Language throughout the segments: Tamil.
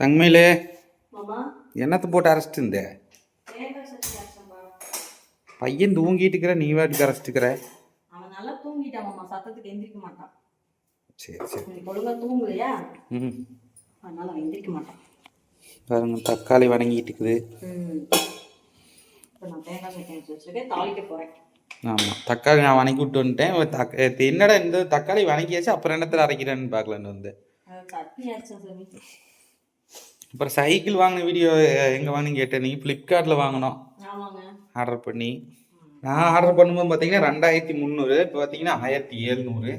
தங்கமையிலே என்னத்தை போட்டு அரைச்சிட்டு இருந்த? பையன் தூங்கிட்டு இருக்கிற நீ வாட்டுக்கு அரைச்சிட்டுக்கிற அவன் நல்லா தூங்கிட்டான் மாமா. சத்தத்துக்கு எந்திரிக்க மாட்டான். சரி சரி. நீ ஒழுங்கா தூங்கலையா? ம் அதனால அவன் எந்திரிக்க மாட்டான். பாருங்க தக்காளி வணங்கிட்டு இருக்குது. ஆமாம் தக்காளி நான் வணக்கி விட்டு வந்துட்டேன். என்னடா இந்த தக்காளி வணக்கியாச்சு அப்புறம் என்னத்தில் அரைக்கிறேன்னு பார்க்கலான்னு வந்து அப்புறம் சைக்கிள் வாங்கின வீடியோ எங்கே வாங்கினு கேட்டேன். நீங்கள் ஃப்ளிப்கார்ட்டில் வாங்கினோம். ஆர்டர் பண்ணி. நான் ஆர்டர் பண்ணும்போது பார்த்தீங்கன்னா ரெண்டாயிரத்தி முந்நூறு இப்போ பார்த்தீங்கன்னா ஆயிரத்தி எழுநூறு.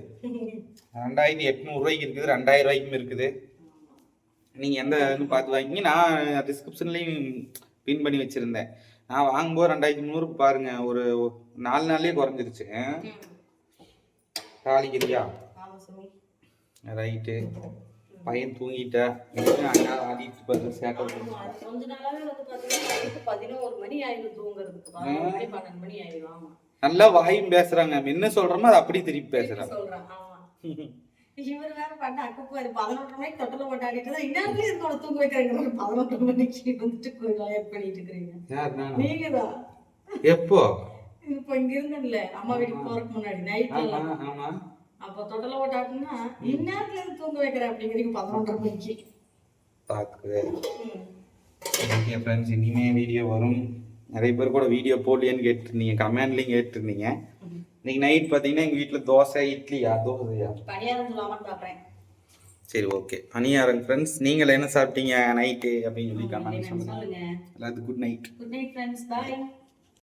ரெண்டாயிரத்தி எட்நூறுரூவாய்க்கு இருக்குது ரெண்டாயிரம் ரூபாய்க்கும் இருக்குது. நீங்கள் எந்த இதுன்னு பார்த்து வாங்கிங்க. நான் டிஸ்கிரிப்ஷன்லேயும் பின் பண்ணி வச்சுருந்தேன். நான் வாங்கும்போது ரெண்டாயிரத்தி முந்நூறுக்கு பாருங்கள் ஒரு நாலு நாள்லேயே குறைஞ்சிருச்சு. தாளிக்கிறியா ரைட்டு பையன் தூங்கிட்டா. அண்ணா ஆடிட்டு பாருங்க சேட்டை கொஞ்ச நாளாவே வந்து பதினோரு மணி ஆயிடும் தூங்குறதுக்கு. பன்னெண்டு மணி ஆயிடும். ஆமா. நல்லா வாயும் பேசுறாங்க. என்ன சொல்றோமோ அதை அப்படி திருப்பி பேசுறாங்க இவர் வேற பண்ண அக்கப்போ அது பதினொன்றரை மணிக்கு தொட்டில போட்டாடிட்டு தான் இன்னும் இருக்கோட தூங்க வைக்கிறேங்கிற பதினொன்றரை மணிக்கு வந்துட்டு பண்ணிட்டு இருக்கிறீங்க? நீங்க தான் எப்போ? இப்போ இங்க இருந்தேன்ல அம்மா வீட்டுக்கு போறதுக்கு முன்னாடி ஆமா ஆமா. அப்போ தொட்டில போட்டாட்டுன்னா இந்நேரத்துல இருந்து தூங்க வைக்கிறேன் அப்படிங்கிறீங்க பதினொன்றரை மணிக்கு. ஓகே ஃப்ரெண்ட்ஸ் இனிமே வீடியோ வரும். நிறைய பேர் கூட வீடியோ போடலையான்னு கேட்டிருந்தீங்க கமெண்ட்லையும் கேட்டிருந்தீங்க. இன்னைக்கு நைட் பார்த்தீங்கன்னா எங்கள் வீட்டில் தோசை இட்லியா தோசையா பணியாரம் சரி ஓகே. பணியாரம் ஃப்ரெண்ட்ஸ் நீங்கள் என்ன சாப்பிட்டீங்க நைட்டு அப்படின்னு சொல்லி கமெண்ட் சொல்லுங்க. எல்லாத்துக்கும் good night good night friends bye